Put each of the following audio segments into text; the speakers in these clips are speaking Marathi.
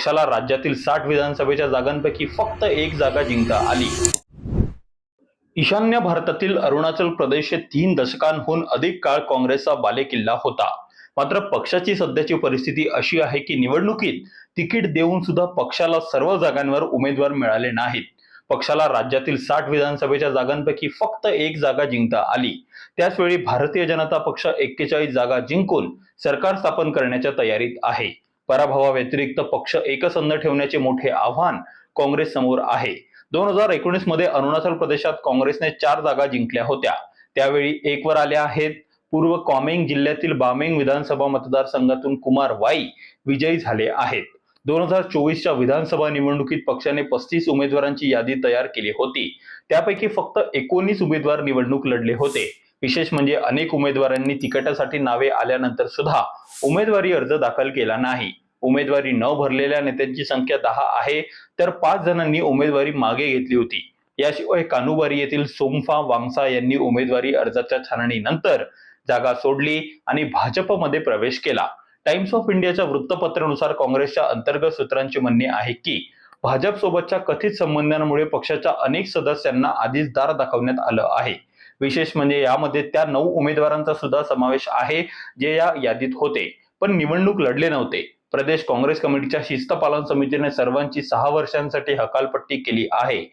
पक्षाला राज्यातील साठ विधानसभेच्या जागांपैकी फक्त एक जागा जिंकता आली. ईशान्य भारतातील अरुणाचल प्रदेश हे तीन दशकांहून अधिक काळ काँग्रेसचा बालेकिल्ला होता. मात्र पक्षाची सध्याची परिस्थिती अशी आहे की निवडणुकीत तिकीट देऊन सुद्धा पक्षाला सर्व जागांवर उमेदवार मिळाले नाहीत. पक्षाला राज्यातील साठ विधानसभेच्या जागांपैकी फक्त एक जागा जिंकता आली. त्याचवेळी भारतीय जनता पक्ष एक्केचाळीस जागा जिंकून सरकार स्थापन करण्याच्या तयारीत आहे. पराभवाव्यतिरिक्त पक्ष एकसंध ठेवण्याचे मोठे आव्हान काँग्रेस समोर आहे. दोन हजार एकोणीसमध्ये अरुणाचल प्रदेशात काँग्रेसने चार जागा जिंकल्या होत्या. त्यावेळी एक वर आल्या आहेत. पूर्व कॉमेंग जिल्ह्यातील बामेंग विधानसभा मतदारसंघातून कुमार वाई विजयी झाले आहेत. दोन हजार चोवीसच्या विधानसभा निवडणुकीत पक्षाने पस्तीस उमेदवारांची यादी तयार केली होती. त्यापैकी फक्त एकोणीस उमेदवार निवडणूक लढले होते. विशेष म्हणजे अनेक उमेदवारांनी तिकिटासाठी नावे आल्यानंतर सुद्धा उमेदवारी अर्ज दाखल केला नाही. उमेदवारी न भरलेल्या नेत्यांची संख्या दहा आहे. तर पाच जणांनी उमेदवारी मागे घेतली होती. याशिवाय कानुबारी येथील सोमफा वांगसा यांनी उमेदवारी अर्जाच्या छाननीनंतर जागा सोडली आणि भाजपमध्ये प्रवेश केला. टाइम्स ऑफ इंडियाच्या वृत्तपत्रानुसार काँग्रेसच्या अंतर्गत सूत्रांचे म्हणणे आहे की भाजप सोबतच्या कथित संबंधांमुळे पक्षाच्या अनेक सदस्यांना आधीच दार दाखवण्यात आलं आहे. विशेष म्हणजे यामध्ये त्या नऊ उमेदवारांचा सुद्धा समावेश आहे जे या यादीत होते. पण निवडणूक लढले नव्हते. प्रदेश काँग्रेस कमिटीच्या शिस्तपालन समितीने सर्वांची सहा वर्षांसाठी हकालपट्टी केली आहे.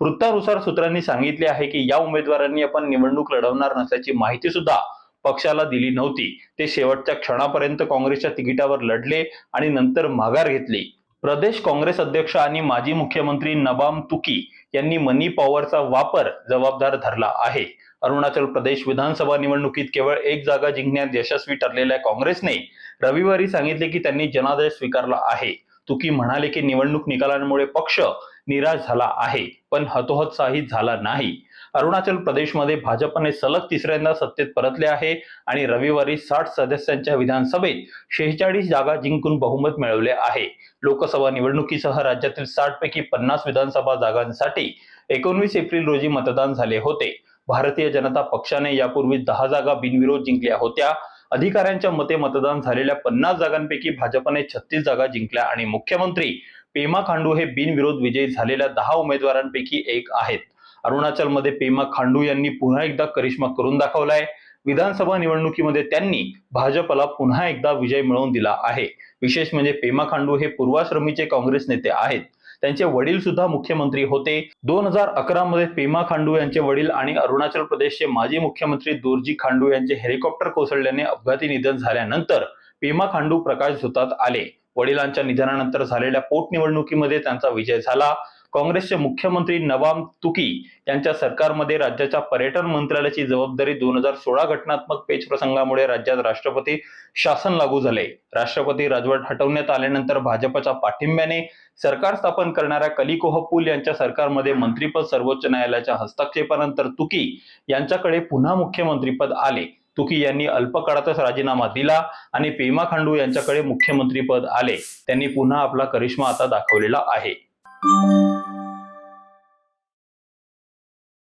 वृत्तानुसार सूत्रांनी सांगितले आहे की या उमेदवारांनी आपण निवडणूक लढवणार नसल्याची माहिती सुद्धा पक्षाला दिली नव्हती. ते शेवटच्या क्षणापर्यंत काँग्रेसच्या तिकिटावर लढले आणि नंतर माघार घेतली. प्रदेश काँग्रेस अध्यक्ष आणि माजी मुख्यमंत्री नबाम तुकी यांनी मनी पॉवरचा वापर जबाबदार धरला आहे. अरुणाचल प्रदेश विधानसभा निवडणुकीत केवळ एक जागा जिंकण्यात यशस्वी ठरलेल्या काँग्रेसने रविवारी सांगितले की त्यांनी जनादेश स्वीकारला आहे. तुकी म्हणाले की निवडणूक निकालांमुळे पक्ष निराश झाला आहे. पण हतोहत्साही झाला नाही. अरुणाचल प्रदेशमध्ये भाजपने सलग तिसऱ्यांदा सत्तेत परतले आहे आणि रविवारी साठ सदस्यांच्या विधानसभेत शेहेचाळीस जागा जिंकून बहुमत मिळवले आहे. लोकसभा निवडणुकीसह राज्यातील साठ पैकी पन्नास विधानसभा जागांसाठी एकोणवीस एप्रिल रोजी मतदान झाले होते. भारतीय जनता पक्षाने यापूर्वी दहा जागा बिनविरोध जिंकल्या होत्या. अधिकाऱ्यांच्या मते मतदान झालेल्या पन्नास जागांपैकी भाजपने छत्तीस जागा जिंकल्या आणि मुख्यमंत्री पेमा खांडू हे बिनविरोध विजयी झालेल्या दहा उमेदवारांपैकी एक आहेत. अरुणाचलमध्ये पेमा खांडू यांनी पुन्हा एकदा करिश्मा करून दाखवलाय. विधानसभा निवडणुकीमध्ये त्यांनी भाजपला पुन्हा एकदा विजय मिळवून दिला आहे. विशेष म्हणजे पेमा खांडू हे पूर्वाश्रमीचे काँग्रेस नेते आहेत. त्यांचे वडील सुद्धा मुख्यमंत्री होते. दोन हजार अकरा मध्ये पेमा खांडू यांचे वडील आणि अरुणाचल प्रदेशचे माजी मुख्यमंत्री दोरजी खांडू यांचे हेलिकॉप्टर कोसळल्याने अपघाती निधन झाल्यानंतर पेमा खांडू प्रकाश झोतात आले. वडिलांच्या निधनानंतर झालेल्या पोटनिवडणुकीमध्ये त्यांचा विजय झाला. काँग्रेसचे मुख्यमंत्री नवाब तुकी यांच्या सरकारमध्ये राज्याच्या पर्यटन मंत्रालयाची जबाबदारी दोन हजार सोळा घटनात्मक पेच प्रसंगामुळे राज्यात राष्ट्रपती शासन लागू झाले. राष्ट्रपती राजवट हटवण्यात आल्यानंतर भाजपच्या पाठिंब्याने सरकार स्थापन करणाऱ्या कलिकोह पुल यांच्या सरकारमध्ये मंत्रीपद सर्वोच्च न्यायालयाच्या हस्तक्षेपानंतर तुकी यांच्याकडे पुन्हा मुख्यमंत्रीपद आले. तुकी यांनी अल्पकाळातच राजीनामा दिला आणि पेमा खांडू यांच्याकडे मुख्यमंत्रीपद आले. त्यांनी पुन्हा आपला करिश्मा आता दाखवलेला आहे.